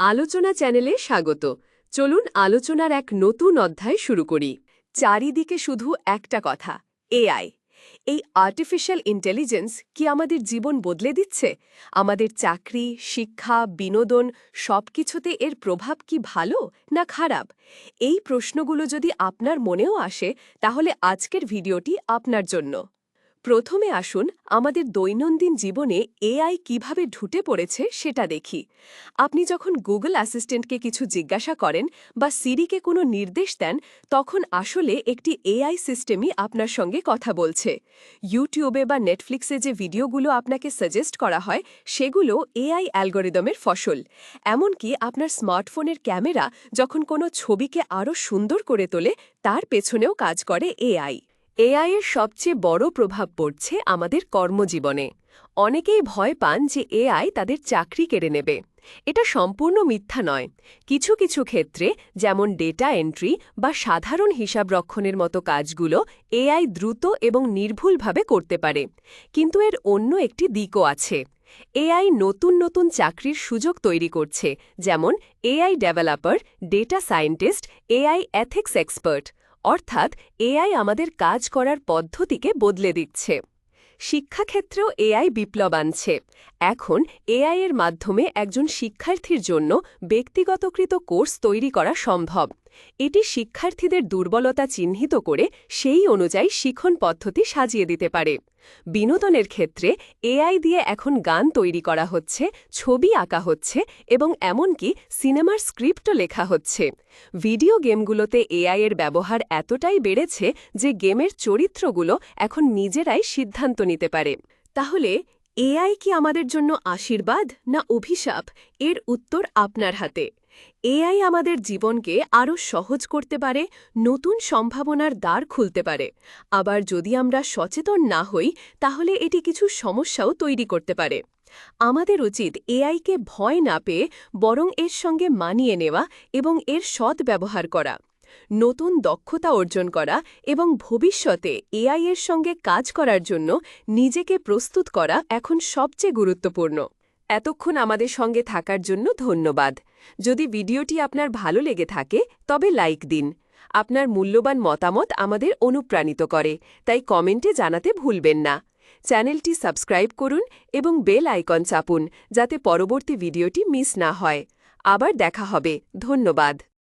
আলোচনা চ্যানেলে স্বাগত। চলুন আলোচনার এক নতুন অধ্যায় শুরু করি। চারিদিকে শুধু একটা কথা এআই এই আর্টিফিশিয়াল ইন্টেলিজেন্স কি আমাদের জীবন বদলে দিচ্ছে? আমাদের চাকরি, শিক্ষা, বিনোদন সবকিছুতে এর প্রভাব কি ভালো না খারাপ? এই প্রশ্নগুলো যদি আপনার মনেও আসে, তাহলে আজকের ভিডিওটি আপনার জন্য। প্রথমে আসুন আমাদের দৈনন্দিন জীবনে এআই কীভাবে ঢুটে পড়েছে সেটা দেখি। আপনি যখন গুগল অ্যাসিস্ট্যান্টকে কিছু জিজ্ঞাসা করেন বা সিরিকে কোনো নির্দেশ দেন, তখন আসলে একটি এআই সিস্টেমই আপনার সঙ্গে কথা বলছে। ইউটিউবে বা নেটফ্লিক্সে যে ভিডিওগুলো আপনাকে সাজেস্ট করা হয়, সেগুলো এআই অ্যালগোরিদমের ফসল। এমনকি আপনার স্মার্টফোনের ক্যামেরা যখন কোনো ছবিকে আরও সুন্দর করে তোলে, তার পেছনেও কাজ করে এআই। এআই এর সবচেয়ে বড় প্রভাব পড়ছে আমাদের কর্মজীবনে। অনেকেই ভয় পান যে এআই তাদের চাকরি কেড়ে নেবে। এটা সম্পূর্ণ মিথ্যা নয়। কিছু কিছু ক্ষেত্রে, যেমন ডেটা এন্ট্রি বা সাধারণ হিসাব রক্ষণের মতো কাজগুলো এআই দ্রুত এবং নির্ভুলভাবে করতে পারে। কিন্তু এর অন্য একটি দিকও আছে। এআই নতুন নতুন চাকরির সুযোগ তৈরি করছে, যেমন AI developer, data scientist, AI ethics expert. অর্থাৎ এআই আমাদের কাজ করার পদ্ধতিকে বদলে দিচ্ছে। শিক্ষাক্ষেত্রেও এআই বিপ্লব আনছে। এখন এআই এর মাধ্যমে একজন শিক্ষার্থীর জন্য ব্যক্তিগতকৃত কোর্স তৈরি করা সম্ভব। এটি শিক্ষার্থীদের দুর্বলতা চিহ্নিত করে সেই অনুযায়ী শিখন পদ্ধতি সাজিয়ে দিতে পারে। বিনোদনের ক্ষেত্রে এআই দিয়ে এখন গান তৈরি করা হচ্ছে, ছবি আঁকা হচ্ছে এবং এমনকি সিনেমার স্ক্রিপ্টও লেখা হচ্ছে। ভিডিও গেমগুলোতে এআই এর ব্যবহার এতটাই বেড়েছে যে গেমের চরিত্রগুলো এখন নিজেরাই সিদ্ধান্ত নিতে পারে। তাহলে এআই কি আমাদের জন্য আশীর্বাদ না অভিশাপ? এর উত্তর আপনার হাতে। এআই আমাদের জীবনকে আরও সহজ করতে পারে, নতুন সম্ভাবনার দ্বার খুলতে পারে। আবার যদি আমরা সচেতন না হই, তাহলে এটি কিছু সমস্যাও তৈরি করতে পারে। আমাদের উচিত এআইকে ভয় না পেয়ে বরং এর সঙ্গে মানিয়ে নেওয়া এবং এর সৎ ব্যবহার করা। নতুন দক্ষতা অর্জন করা এবং ভবিষ্যতে এআই এর সঙ্গে কাজ করার জন্য নিজেকে প্রস্তুত করা এখন সবচেয়ে গুরুত্বপূর্ণ। এতক্ষণ আমাদের সঙ্গে থাকার জন্য ধন্যবাদ। যদি ভিডিওটি আপনার ভালো লেগে থাকে, তবে লাইক দিন। আপনার মূল্যবান মতামত আমাদের অনুপ্রাণিত করে, তাই কমেন্টে জানাতে ভুলবেন না। চ্যানেলটি সাবস্ক্রাইব করুন এবং বেল আইকন চাপুন, যাতে পরবর্তী ভিডিওটি মিস না হয়। আবার দেখা হবে। ধন্যবাদ।